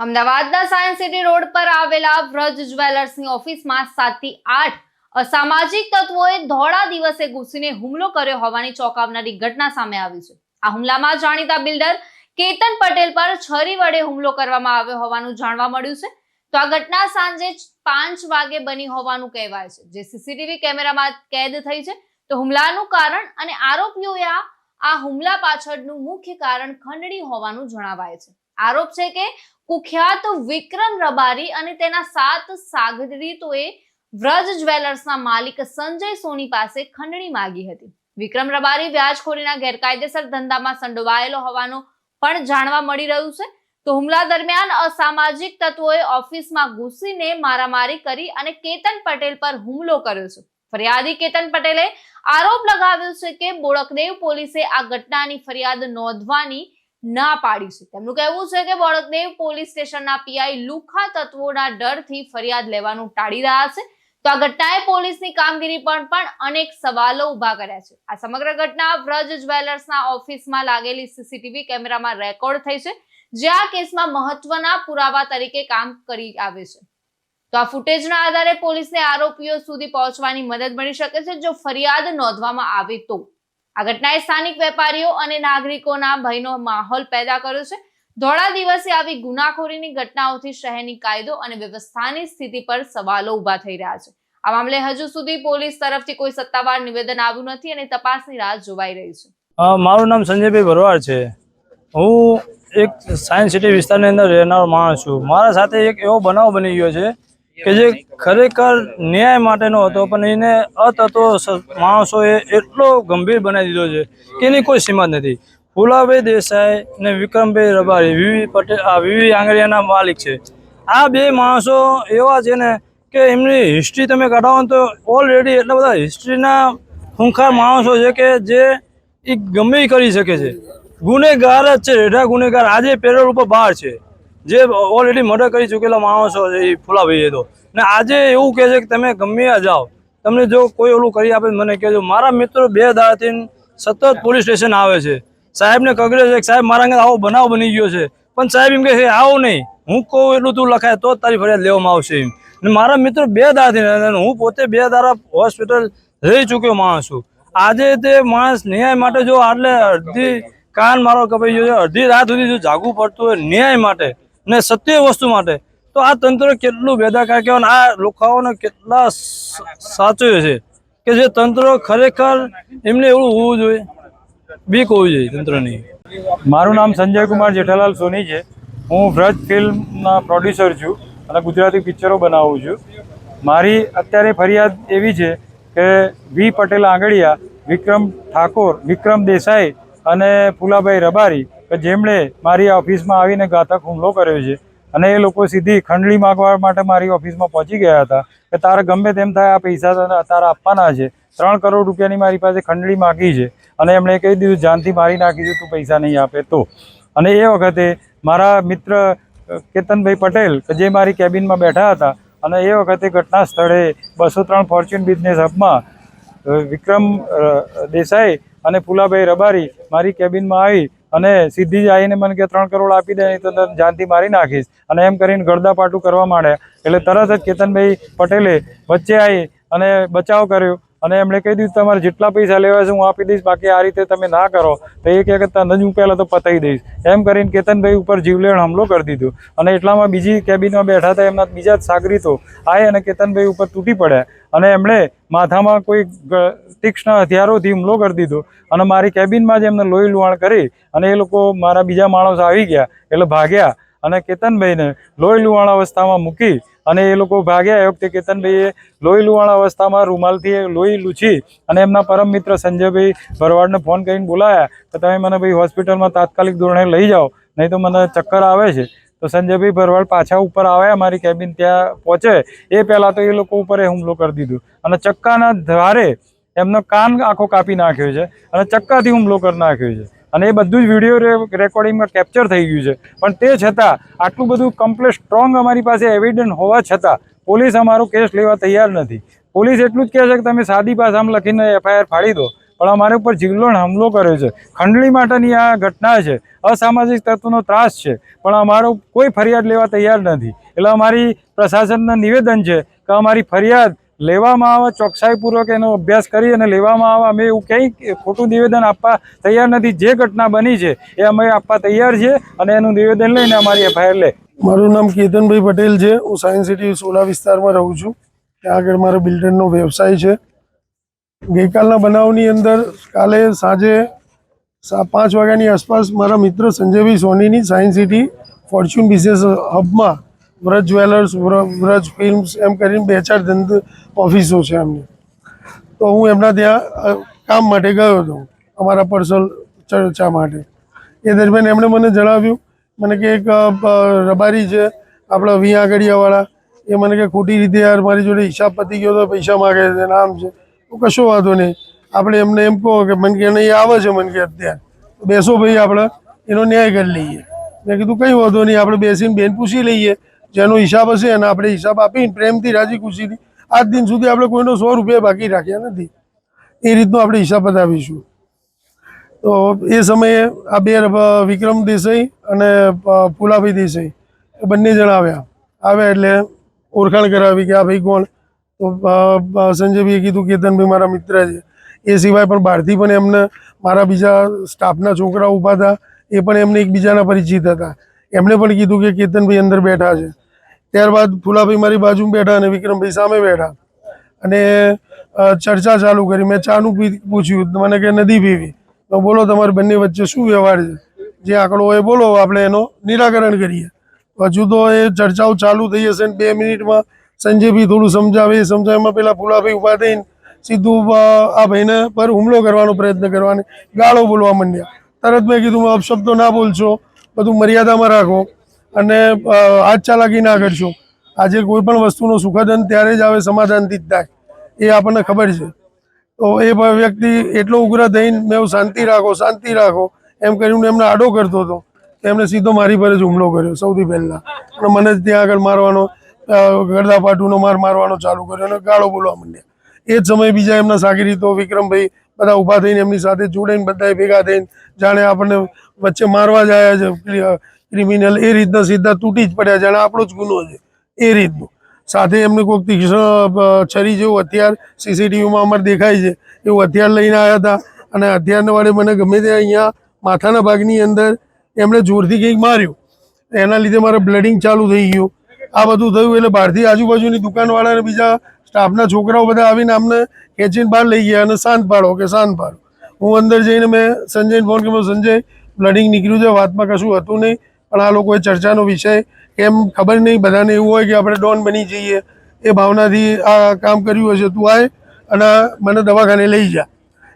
અમદાવાદના science city road પર આવેલા વ્રજ જ્વેલર્સની ઓફિસમાં સાતથી આઠ અસામાજિક તત્વોએ ધોળા દિવસે ઘૂસીને હુમલો કર્યો હોવાની ચોંકાવનારી ઘટના સામે આવી છે. આ હુમલામાં જાણીતા બિલ્ડર કેતન પટેલ પર છરી વડે હુમલો કરવામાં આવ્યો હોવાનું જાણવા મળ્યું છે. તો આ ઘટના સાંજે પાંચ વાગે બની હોવાનું કહેવાય છે. જે સીસીટીવી કેમેરામાં કેદ થઈ છે. તો હુમલાનું કારણ અને આરોપીઓએ આ હુમલા પાછળનું મુખ્ય કારણ ખંડણી હોવાનું જણાવાય છે. આરોપ છે કે કુખ્યાત વિક્રમ રબારી અને તેના સાત સાગરીતોએ વ્રજ જ્વેલર્સના માલિક સંજય સોની પાસે ખંડણી માંગી હતી. વિક્રમ રબારી વ્યાજખોરીના ગેરકાયદેસર ધંધામાં સંડોવાયેલો હોવાનો પણ જાણવા મળી રહ્યું છે. તો હુમલા દરમિયાન અસામાજિક તત્વોએ ઓફિસમાં ઘૂસીને મારામારી કરી અને કેતન પટેલ પર હુમલો કર્યો છે. ફરિયાદી કેતન પટેલે આરોપ લગાવ્યો છે કે બોડકદેવ પોલીસે આ ઘટનાની ફરિયાદ નોંધવાની ના પાડી છે તેમનું કહેવું છે કે બળદેવ પોલીસ સ્ટેશનના પીઆઈ લુખા તત્વોના ડરથી ફરિયાદ લેવાનું ટાળી રહ્યા છે. તો આ ઘટનાએ પોલીસની કામગીરી પર પણ અનેક સવાલો ઊભા કર્યા છે. આ સમગ્ર ઘટના વ્રજ જ્વેલર્સના ઓફિસમાં લાગેલી સીસીટીવી કેમેરામાં રેકોર્ડ થઈ છે, જે આ કેસમાં મહત્વના પુરાવા તરીકે કામ કરી આવે છે. તો આ ફૂટેજના આધારે પોલીસને આરોપીઓ સુધી પહોંચવાની મદદ મળી શકે છે, જો ફરિયાદ નોંધવામાં આવે તો. આ ઘટનાએ સ્થાનિક વેપારીઓ અને નાગરિકોના ભયનો માહોલ પેદા કર્યો છે. ધોળા દિવસે આવી ગુનાખોરીની ઘટનાઓથી શહેરની કાયદો અને વ્યવસ્થાની સ્થિતિ પર સવાલો ઊભા થઈ રહ્યા છે. આ મામલે હજુ સુધી પોલીસ તરફથી કોઈ સત્તાવાર નિવેદન આવ્યું નથી અને તપાસની રાહ જોવાઈ રહી છે. મારું નામ સંજયભાઈ ભરવાડ છે. હું એક સાયન્સ સિટી વિસ્તારની અંદર રહેનારો માણસ છું. મારા સાથે એક એવો બનાવ બની ગયો છે કે જે ખરેખર ન્યાય માટેનો હતો, પણ એને અતત્વો માણસોએ એટલો ગંભીર બનાવી દીધો છે કે એની કોઈ સીમા નથી. ફુલાભાઈ દેસાઈ ને વિક્રમભાઈ રબારી, વીવી પટેલ, આ વીવી આંગળીયાના માલિક છે. આ બે માણસો એવા છે ને કે એમની હિસ્ટ્રી તમે કાઢાવો તો ઓલરેડી એટલા બધા હિસ્ટ્રીના ખૂંખાર માણસો છે કે જે એ ગમે કરી શકે છે. ગુનેગાર જ છે, રેઢા ગુનેગાર. આજે પેરોલ ઉપર બહાર છે. જે ઓલરેડી મર્ડર કરી ચૂકેલા માણસો છે એ ફુલાભાઈએ તો. ને આજે એવું કહે છે કે તમે ગમે જાઓ. તમને જો કોઈ ઓલું કરી આપે મને કહેજો. મારા મિત્રો બે દાડાથી સતત પોલીસ સ્ટેશન આવે છે. સાહેબને કગડે છે સાહેબ, મારા અંગે આવો બનાવ બની ગયો છે. પણ સાહેબ એમ કહે છે, આવો નહીં. હું કહું એટલું તું લખાય તો તારી ફરિયાદ લેવામાં આવશે એમ. ને મારા મિત્રો બે દાડાથી હું પોતે બે દાડા હોસ્પિટલ રહી ચૂક્યો માણસ છું. આજે તે માણસ ન્યાય માટે જો આટલે અડધી કાન મારો કપાઈ ગયો અડધી રાત સુધી જો જાગવું પડતું હોય ન્યાય માટે ને સત્ય વસ્તુ માટે તો આ તંત્ર કેટલું બેદાકાર કહેવાય આ લોકોને કેટલા સ- છે. કે જે તંત્ર ખરેખર એમને એવું હોવું જોઈએ. બીક હોવી જોઈએ તંત્રની. મારું નામ સંજય કુમાર જેઠાલાલ સોની છે. હું વ્રજ ફિલ્મના પ્રોડ્યુસર છું અને ગુજરાતી પિક્ચરો બનાવું છું. મારી અત્યારે ફરિયાદ એવી છે કે વી પટેલ આંગળિયા વિક્રમ ઠાકોર, વિક્રમ દેસાઈ અને ફુલાભાઈ રબારી કે જેમણે મારી ઓફિસમાં આવીને ઘાતક હુમલો કર્યો છે. અને એ લોકો સીધી ખંડણી માગવા માટે મારી ઓફિસમાં પહોંચી ગયા હતા કે તારે ગમે તેમ થાય, આ પૈસા તારા આપવાના છે. ત્રણ કરોડ રૂપિયાની મારી પાસે ખંડણી માગી છે અને એમણે કહી દીધું, જાનથી મારી નાખીશું તું પૈસા નહીં આપે તો. અને એ વખતે મારા મિત્ર કેતનભાઈ પટેલ, કે જે મારી કેબિનમાં બેઠા હતા, અને એ વખતે ઘટના સ્થળે બસો ત્રણ ફોર્ચ્યુન બિઝનેસ હબમાં વિક્રમ દેસાઈ અને ફુલાભાઈ રબારી મારી કેબિનમાં આવી અને સીધી જ આવીને મને કે ત્રણ કરોડ આપી દે તો તને જાનથી મારી નાખીશ. અને એમ કરીને ગળદાપાટું કરવા માંડ્યા. એટલે તરત જ કેતનભાઈ પટેલે વચ્ચે આવી અને બચાવ કર્યો. અને એમણે કહી દીધું, તમારે જેટલા પૈસા લેવા છે હું આપી દઈશ, બાકી આ રીતે તમે ના કરો. તો એક એક તને જ હું પહેલાં તો પતાવી દઈશ. એમ કરીને કેતનભાઈ ઉપર જીવલેણ હુમલો કરી દીધો. અને એટલામાં બીજી કેબિનમાં બેઠા હતા એમના બીજા જ સાગરીતો. આવી અને કેતનભાઈ ઉપર તૂટી પડ્યા. અને એમણે માથામાં કોઈ તીક્ષ્ણ હથિયારોથી હુમલો કરી દીધો. અને મારી કેબિનમાં જ એમને લોહી લુહાણ કરી અને એ લોકો મારા બીજા માણસો આવી ગયા, એટલે ભાગ્યા. અને કેતનભાઈને લોહી લુહાણ અવસ્થામાં મૂકી અને એ લોકો ભાગ્યા. એ વખતે કેતનભાઈએ લોહી લુહાણ અવસ્થામાં રૂમાલથી લોહી લૂછી અને એમના પરમ મિત્ર સંજયભાઈ ભરવાડને ફોન કરીને બોલાયા કે તમે મને ભાઈ હોસ્પિટલમાં તાત્કાલિક ધોરણે લઈ જાઓ, નહીં તો મને ચક્કર આવે છે. તો સંજયભાઈ ભરવાડ પાછા ઉપર આવ્યા અમારી કેબિન ત્યાં પહોંચે. એ પહેલાં તો એ લોકો ઉપર એ હુમલો કરી દીધો. અને ચક્કાના ધારે એમનો કાન આખો કાપી નાખ્યો છે અને ચક્કાથી હુમલો કરી નાખ્યો છે. અને એ બધું જ વીડિયો રેકોર્ડિંગમાં કેપ્ચર થઈ ગયું છે. પણ તે છતાં આટલું બધું કમ્પ્લેટ સ્ટ્રોંગ અમારી પાસે એવિડન્સ હોવા છતાં પોલીસ અમારો કેસ લેવા તૈયાર નથી. પોલીસ એટલું જ કહે છે કે તમે સાદી ભાષામાં લખીને એફઆઈઆર ફાડી દો. પણ અમારા ઉપર જિલ્લોણ હુમલો કર્યો છે. ખંડણી માટેની આ ઘટના છે. અસામાજિક તત્વનો ત્રાસ છે. પણ અમારો કોઈ ફરિયાદ લેવા તૈયાર નથી. એટલે અમારી પ્રશાસનને નિવેદન છે કે અમારી ફરિયાદ લેવામાં આવે, ચોકસાઈપૂર્વક એનો અભ્યાસ કરી અને લેવામાં આવે. અમે એવું કંઈ ખોટું નિવેદન આપવા તૈયાર નથી. જે ઘટના બની છે એ અમે આપવા તૈયાર છીએ અને એનું નિવેદન લઈને અમારી એફઆઈઆર લે. મારું નામ કેતનભાઈ પટેલ છે. હું સાયન્સ સિટી સોલા વિસ્તારમાં રહું છું. ત્યાં આગળ મારો બિલ્ડરનો વ્યવસાય છે. ગઈકાલના બનાવની અંદર કાલે સાંજે પાંચ વાગ્યાની આસપાસ મારા મિત્ર સંજયભાઈ સોનીની સાયન્સ સિટી ફોર્ચ્યુન બિઝનેસ હબમાં વ્રજ જ્વેલર્સ, વ્ર- વ્રજ ફિલ્મ્સ એમ કરીને બે ચાર ધંધ ઓફિસો છે એમની. તો હું એમના ત્યાં કામ માટે ગયો હતો, અમારા પર્સનલ ચર્ચા માટે. એ દરમિયાન એમણે મને જણાવ્યું, મને કે એક રબારી છે, આપણા વી આગળિયાવાળા, એ મને કે ખોટી રીતે યાર, મારી જોડે હિસાબ પતી ગયો તો પૈસા માગે છે, નામ છે. કશો વાંધો નહીં. આપણે એમને એમ કહો કે મન કે નહીં આવે છે મન કે અત્યારે. બેસો ભાઈ આપણે, એનો ન્યાય કરી લઈએ. મેં કીધું કંઈ વાંધો નહીં, આપણે બેસીને બેન પૂછી લઈએ. જેનો હિસાબ હશે એને આપણે હિસાબ આપીને પ્રેમથી રાજી ખુશીથી આજ દિન સુધી આપણે કોઈનો સો રૂપિયા બાકી રાખ્યા નથી. એ રીતનો આપણે હિસાબ બતાવીશું. તો એ સમયે આ બે વિક્રમ દેસાઈ અને પુલાભાઈ દેસાઈ બંને જણા આવ્યા. આવ્યા એટલે ઓળખાણ કરાવી કે આ ભાઈ કોણ? તો સંજયભાઈએ કીધું કેતનભાઈ મારા મિત્ર છે. એ સિવાય પણ બહારથી પણ એમને મારા બીજા સ્ટાફના છોકરા ઊભા હતા, એ પણ એમને એકબીજાના પરિચિત હતા. એમણે પણ કીધું કે કેતનભાઈ અંદર બેઠા છે. ત્યારબાદ ફુલાભાઈ મારી બાજુમાં બેઠા અને વિક્રમભાઈ સામે બેઠા. અને ચર્ચા ચાલુ કરી. મેં ચાનું પી- પૂછ્યું. મને કે નદી પીવી. તો બોલો તમારે બંને વચ્ચે શું વ્યવહાર છે? જે આંકડો હોય બોલો, આપણે એનો નિરાકરણ કરીએ. હજુ તો એ ચર્ચાઓ ચાલુ થઈ હશે ને બે મિનિટમાં સંજયભાઈ થોડું સમજાવે સમજાવવામાં પેલા ફુલાભાઈ ઊભા થઈને સીધું આ ભાઈને પર હુમલો કરવાનો પ્રયત્ન કરવાની ગાળો બોલવા માંડ્યા. તરત મેં કીધું અપશબ્દો ના બોલશો, બધું મર્યાદામાં રાખો અને હાથ ચાલાકી ના કરશો. આજે કોઈ પણ વસ્તુનો સુખદ અંત ત્યારે જ આવે, સમાધાનથી જ થાય. એ આપણને ખબર છે. તો એ વ્યક્તિ એટલો ઉગ્ર થઈને મેં શાંતિ રાખો શાંતિ રાખો, એમ કરીને એમને આડો કરતો હતો એમણે સીધો મારી પર જ હુમલો કર્યો સૌથી પહેલાં. અને મને જ ત્યાં આગળ મારવાનો ગળદાપાટુનો માર મારવાનો ચાલુ કર્યો અને ગાળો બોલવા માંડ્યા. એ જ સમયે બીજા એમના સાગરીતો વિક્રમભાઈ બધા ઊભા થઈને એમની સાથે જોડાઈને બધાએ ભેગા થઈને જાણે આપણને વચ્ચે મારવા જ આવ્યા છે. ક્રિમિનલ એ રીતના સીધા તૂટી જ પડ્યા, જાણે આપણો જ ગુનો છે. એ રીતનું. સાથે એમને કોઈક તીક્ષ્ણ છરી જેવું હથિયાર સીસીટીવીમાં અમારે દેખાય છે. એવું હથિયાર લઈને આવ્યા હતા અને હથિયારને વાળે મને ગમે તે અહીંયા માથાના ભાગની અંદર એમણે જોરથી કંઈક માર્યું. એના લીધે મારે બ્લડિંગ ચાલુ થઈ ગયું. આ બધું થયું એટલે બહારથી આજુબાજુની દુકાનવાળાને બીજા સ્ટાફના છોકરાઓ બધા આવીને અમને ખેંચીને બહાર લઈ ગયા અને શાંત પાડો કે શાંત પાડો. હું અંદર જઈને મેં સંજયને ફોન કર્યો, સંજય બ્લડિંગ નીકળ્યું છે, વાતમાં કશું હતું નહીં, પણ આ લોકોએ ચર્ચાનો વિષય કેમ ખબર નહીં, બધાને એવું હોય કે આપણે ડોન બની જઈએ, એ ભાવનાથી આ કામ કર્યું હશે, તું આય અને મને દવાખાને લઈ જા.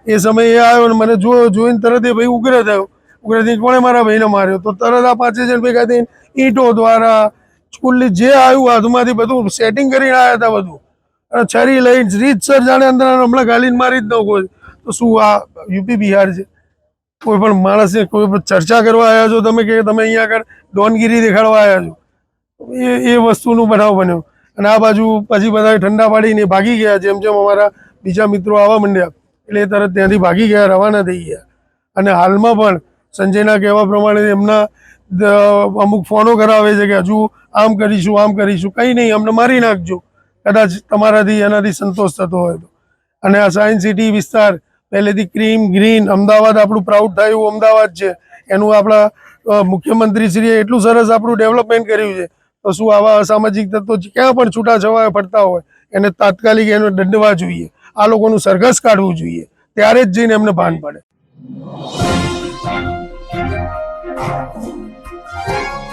એ સમયે આવ્યો અને મને જોયો, જોઈને તરત એ ભાઈ ઉગ્ર થયો. ઉગ્ર થઈને કોણે મારા ભાઈને માર્યો? તો તરત આ પાંચે જણ ભેગા થઈને ઈંટો દ્વારા સ્કૂલની જે આવ્યું હાથમાંથી બધું સેટિંગ કરીને આવ્યા હતા બધું. અને છરી લઈને રીતસર જાણે અંદર હમણાં ગાલીને મારી જ ન કોઈ તો શું આ યુપી બિહાર છે? કોઈ પણ માણસે કોઈ પણ ચર્ચા કરવા આવ્યા છો તમે કે તમે અહીંયા આગળ ડોનગીરી દેખાડવા આવ્યા છો? એ એ વસ્તુનું બનાવ બન્યો. અને આ બાજુ પછી બધા ઠંડા પાડીને ભાગી ગયા, જેમ જેમ અમારા બીજા મિત્રો આવવા માંડ્યા. એટલે એ તરત ત્યાંથી ભાગી ગયા, રવાના થઈ ગયા. અને હાલમાં પણ સંજયના કહેવા પ્રમાણે એમના અમુક ફોનો કરાવે છે કે હજુ આમ કરીશું આમ કરીશું, કંઈ નહીં, અમને મારી નાખજો. કદાચ તમારાથી એનાથી સંતોષ થતો હોય તો. અને આ સાયન્સ સિટી વિસ્તાર, પહેલેથી ક્રીમ ગ્રીન, અમદાવાદ આપણું પ્રાઉડ થાય એવું અમદાવાદ છે. એનું આપણા મુખ્યમંત્રીશ્રીએ એટલું સરસ આપણું ડેવલપમેન્ટ કર્યું છે. તો શું આવા અસામાજિક તત્વો ક્યાં પણ છૂટાછવાયા ફરતા હોય, એને તાત્કાલિક એને દંડવા જોઈએ. આ લોકોનું સરઘસ કાઢવું જોઈએ. ત્યારે જ જઈને એમને ભાન પડે. Thank you.